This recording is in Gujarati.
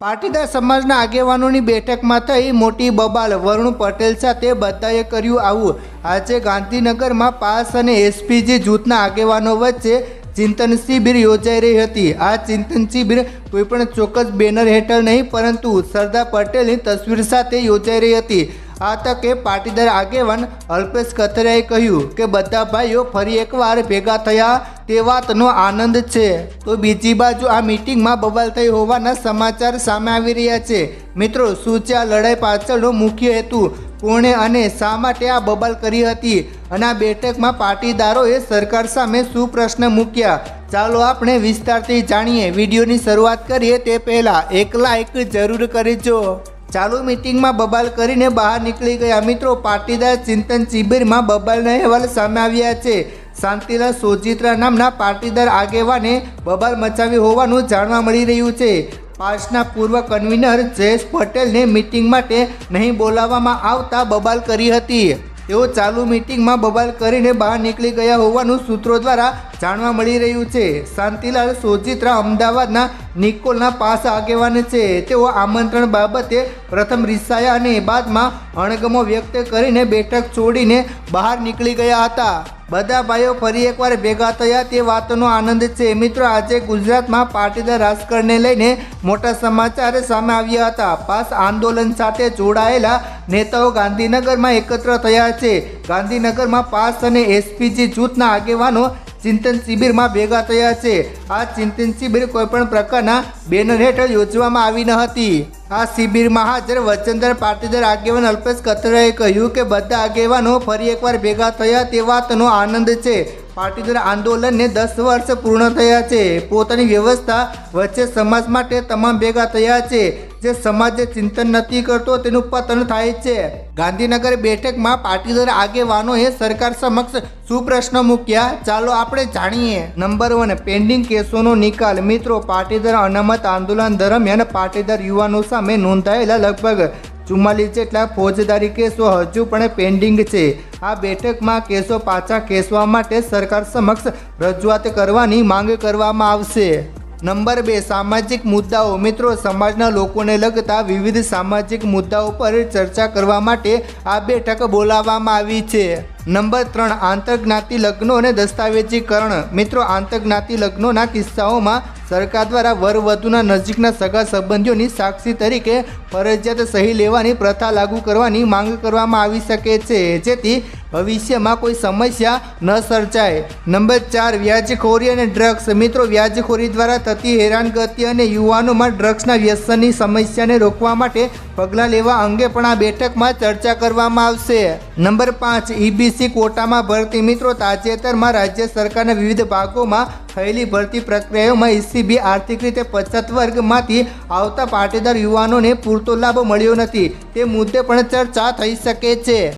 પાટીદાર સમાજના આગેવાનોની બેઠકમાં થઈ મોટી બબાલ. વરુણ પટેલ સાથે બધાએ કર્યું આવું. આજે ગાંધીનગરમાં પાસ અને એસપીજી જૂથના આગેવાનો વચ્ચે ચિંતન શિબિર યોજાઈ રહી હતી. આ ચિંતન શિબિર કોઈપણ ચોક્કસ બેનર હેઠળ નહીં, પરંતુ સરદાર પટેલની તસવીર સાથે યોજાઈ રહી હતી. આ તકે પાટીદાર આગેવાન અલ્પેશ કથરિયાએ કહ્યું કે, બધા ભાઈઓ ફરી એકવાર ભેગા થયા, તે વાતનો આનંદ છે. તો બીજી બાજુ આ મિટિંગમાં બબાલ થઈ હોવાના સમાચાર સામે આવી રહ્યા છે. મિત્રો, શું લડાઈ પાછળનો મુખ્ય હેતુ? કોણે અને શા માટે આ બબાલ કરી હતી? અને આ બેઠકમાં પાટીદારોએ સરકાર સામે શું પ્રશ્ન મૂક્યા? ચાલો આપણે વિસ્તારથી જાણીએ. વિડીયોની શરૂઆત કરીએ તે પહેલાં એક લાઇક જરૂર કરજો. ચાલુ મિટિંગમાં બબાલ કરીને બહાર નીકળી ગયા. મિત્રો, પાટીદાર ચિંતન શિબિરમાં બબાલના અહેવાલ સામે આવ્યા છે. શાંતિલાલ સોજિત્રા નામના પાટીદાર આગેવાને બબાલ મચાવી હોવાનું જાણવા મળી રહ્યું છે. પાસના પૂર્વ કન્વીનર જયેશ પટેલને મિટિંગ માટે નહીં બોલાવવામાં આવતા બબાલ કરી હતી. તેઓ ચાલુ મિટિંગમાં બબાલ કરીને બહાર નીકળી ગયા હોવાનું સૂત્રો દ્વારા જાણવા મળી રહ્યું છે. શાંતિલાલ સોજિત્રા અમદાવાદના નિકોલના પાસ આગેવાન છે. તેઓ આમંત્રણ બાબતે પ્રથમ રિસાયા અને બાદમાં અણગમો વ્યક્ત કરીને બેઠક છોડીને બહાર નીકળી ગયા હતા. બધા ભાઈઓ ફરી એકવાર ભેગા થયા. તે વાતનો આનંદ છે. મિત્રો, આજે ગુજરાતમાં પાટીદાર રાજકારણને લઈને મોટા સમાચાર સામે આવ્યા હતા. પાસ આંદોલન સાથે જોડાયેલા નેતાઓ ગાંધીનગરમાં એકત્ર થયા છે. ગાંધીનગરમાં પાસ અને એસપીજી જૂથના આગેવાનો ચિંતન શિબિરમાં ભેગા થયા છે. આ ચિંતન શિબિર કોઈપણ પ્રકારના બેનર હેઠળ યોજવામાં આવી ન હતી. આ શિબિરમાં હાજર વચનદાર પાટીદાર આગેવાન અલ્પેશ કતરાએ કહ્યું કે, બધા આગેવાનો ફરી એકવાર ભેગા થયા તે વાતનો આનંદ છે. પાટીદાર આંદોલનને દસ વર્ષ પૂર્ણ થયા છે. પોતાની વ્યવસ્થા વચ્ચે સમાજ માટે તમામ ભેગા થયા છે. જે સમાજે ચિંતન નથી કરતો, તેનું પતન થાય છે. ગાંધીનગર બેઠકમાં પાટીદાર આગેવાનોએ સરકાર સમક્ષ શું પ્રશ્ન મૂક્યા. ચાલો આપણે જાણીએ. નંબર વન, પેન્ડિંગ કેસોનો નિકાલ. મિત્રો, પાટીદાર અનામત આંદોલન દરમિયાન પાટીદાર યુવાનો સામે નોંધાયેલા લગભગ ચુમ્માલીસ જેટલા ફોજદારી કેસો હજુ પણ પેન્ડિંગ છે. આ બેઠકમાં કેસો પાછા ખેંચવા માટે સરકાર સમક્ષ રજૂઆત કરવાની માંગ કરવામાં આવશે. નંબર બે, સામાજિક મુદ્દાઓ. મિત્રો, સમાજના લોકોને લગતા વિવિધ સામાજિક મુદ્દાઓ પર ચર્ચા કરવા માટે આ બેઠક બોલાવવામાં આવી છે. નંબર ત્રણ, આંતરજ્ઞાતિ લગ્નો અને દસ્તાવેજીકરણ. મિત્રો, આંતરજ્ઞાતિ લગ્નોના કિસ્સાઓમાં સરકાર દ્વારા વરવધુના નજીકના સગા સંબંધીઓની સાક્ષી તરીકે ફરજિયાત સહી લેવાની પ્રથા લાગુ કરવાની માંગ કરવામાં આવી શકે છે. જેથી ભવિષ્યમાં કોઈ સમસ્યા ન સર્જાય. નંબર ચાર, વ્યાજખોરી અને ડ્રગ્સ. મિત્રો, વ્યાજખોરી દ્વારા થતી હેરાનગતિ અને યુવાનોમાં ડ્રગ્સના વ્યસનની સમસ્યાને રોકવા માટે પગલાં લેવા અંગે પણ આ બેઠકમાં ચર્ચા કરવામાં આવશે. નંબર પાંચ, ઈબીસી કોટામાં ભરતી. મિત્રો, તાજેતરમાં રાજ્ય સરકારના વિવિધ ભાગોમાં થયેલી ભરતી પ્રક્રિયાઓમાં ઈસીબી આર્થિક રીતે પછાત વર્ગમાંથી આવતા પાટીદાર યુવાનોને પૂરતો લાભ મળ્યો નથી. તે મુદ્દે પણ ચર્ચા થઈ શકે છે.